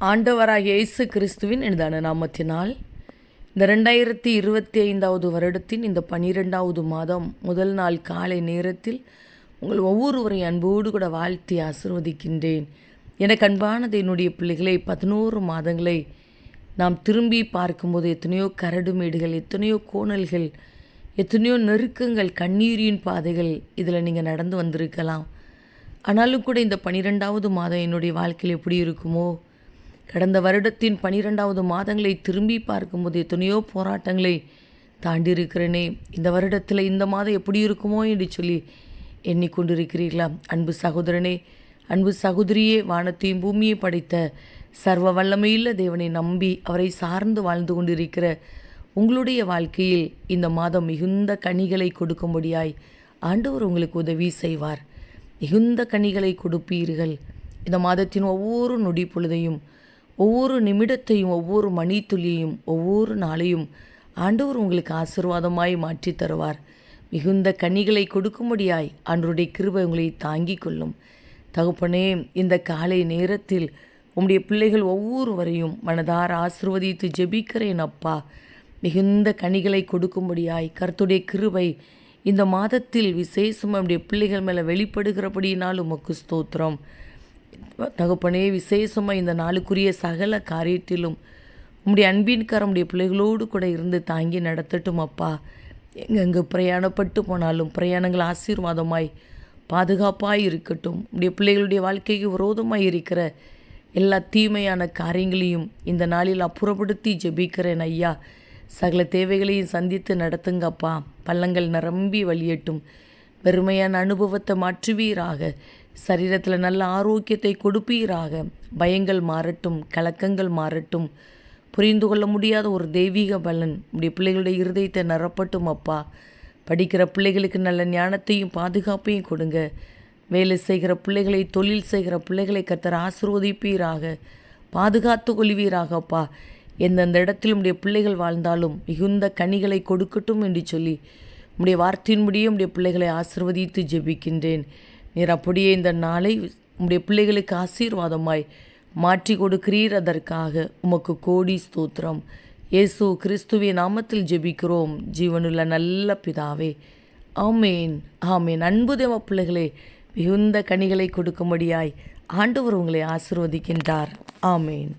ஆண்டவராகிய இயேசு கிறிஸ்துவின் எனதான நாமத்தினால் இந்த ரெண்டாயிரத்தி இருபத்தி ஐந்தாவது வருடத்தின் இந்த பனிரெண்டாவது மாதம் முதல் நாள் காலை நேரத்தில் உங்கள் ஒவ்வொருவரை அன்போடு கூட வாழ்த்தி ஆசிர்வதிக்கின்றேன். எனக்கு அன்பானது என்னுடைய பிள்ளைகளை பதினோரு மாதங்களை நாம் திரும்பி பார்க்கும்போது எத்தனையோ கரடுமேடுகள் எத்தனையோ கோணல்கள் எத்தனையோ நெருக்கங்கள் கண்ணீரின் பாதைகள் இதில் நீங்கள் நடந்து வந்திருக்கலாம். ஆனாலும் கூட இந்த பனிரெண்டாவது மாதம் என்னுடைய வாழ்க்கையில் எப்படி இருக்குமோ கடந்த வருடத்தின் பனிரெண்டாவது மாதங்களை திரும்பி பார்க்கும்போது எத்தனையோ போராட்டங்களை தாண்டி இருக்கிறேனே இந்த வருடத்தில் இந்த மாதம் எப்படி இருக்குமோ என்று சொல்லி எண்ணிக்கொண்டிருக்கிறீர்களா? அன்பு சகோதரனே அன்பு சகோதரியே வானத்தையும் பூமியை படைத்த சர்வ வல்லமையுள்ள தேவனை நம்பி அவரை சார்ந்து வாழ்ந்து கொண்டிருக்கிற உங்களுடைய வாழ்க்கையில் இந்த மாதம் மிகுந்த கனிகளை கொடுக்கும்படியாய் ஆண்டவர் உங்களுக்கு உதவி செய்வார். மிகுந்த கனிகளை கொடுப்பீர்கள். இந்த மாதத்தின் ஒவ்வொரு நொடி பொழுதையும் ஒவ்வொரு நிமிடத்தையும் ஒவ்வொரு மணித்துளியையும் ஒவ்வொரு நாளையும் ஆண்டவர் உங்களுக்கு ஆசிர்வாதமாய் மாற்றி தருவார். மிகுந்த கனிகளை கொடுக்கும்படியாய் ஆண்டவருடைய கிருபை உங்களை தாங்கிக் கொள்ளும். தகுப்பனே இந்த காலை நேரத்தில் உம்முடைய பிள்ளைகள் ஒவ்வொருவரையும் மனதார ஆசிர்வதித்து ஜெபிக்கிறேன் அப்பா. மிகுந்த கனிகளை கொடுக்கும்படியாய் கர்த்துடைய கிருபை இந்த மாதத்தில் விசேஷம் நம்முடைய பிள்ளைகள் மேலே வெளிப்படுகிறபடியினால் உமக்கு ஸ்தோத்திரம். தகப்பனே விசேஷமாக இந்த நாளுக்குரிய சகல காரியத்திலும் உம்முடைய அன்பின் பிள்ளைகளோடு கூட இருந்து தாங்கி நடத்தட்டும் அப்பா. எங்கெங்கு பிரயாணப்பட்டு போனாலும் பிரயாணங்கள் ஆசீர்வாதமாய் பாதுகாப்பாக இருக்கட்டும். உடைய பிள்ளைகளுடைய வாழ்க்கைக்கு விரோதமாக இருக்கிற எல்லா தீமையான காரியங்களையும் இந்த நாளில் அப்புறப்படுத்தி ஜெபிக்கிறேன் ஐயா. சகல தேவைகளையும் சந்தித்து நடத்துங்கப்பா பள்ளங்கள் நிரம்பி வழியட்டும். பெருமையான அனுபவத்தை மாற்றுவீராக. சரீரத்தில் நல்ல ஆரோக்கியத்தை கொடுப்பீராக. பயங்கள் மாறட்டும் கலக்கங்கள் மாறட்டும். புரிந்து கொள்ள முடியாத ஒரு தெய்வீக பலன் உடைய பிள்ளைகளுடைய இருதயத்தை நிரப்பட்டும் அப்பா. படிக்கிற பிள்ளைகளுக்கு நல்ல ஞானத்தையும் பாதுகாப்பையும் கொடுங்க. வேலை செய்கிற பிள்ளைகளை தொழில் செய்கிற பிள்ளைகளை கத்தர் ஆசிர்வதிப்பீராக. பாதுகாத்து கொள்வீராகப்பா எந்தெந்த இடத்தில் உடைய பிள்ளைகள் வாழ்ந்தாலும் மிகுந்த கனிகளை கொடுக்கட்டும் என்று சொல்லி உடைய வார்த்தையின்படியே உடைய பிள்ளைகளை ஆசிர்வதித்து ஜெபிக்கின்றேன். நீர் அப்படியே இந்த நாளை உடைய பிள்ளைகளுக்கு ஆசீர்வாதமாய் மாற்றி கொடுக்கிறீர் அதற்காக உமக்கு கோடி ஸ்தோத்திரம். இயேசு கிறிஸ்துவின் நாமத்தில் ஜெபிக்கிறோம். ஜீவனுள்ள நல்ல பிதாவே ஆமேன் ஆமேன். அன்பு தேவ பிள்ளைகளே மிகுந்த கனிகளை கொடுக்கும்படியாய் ஆண்டவர் உங்களை ஆசிர்வதிக்கின்றார். ஆமேன்.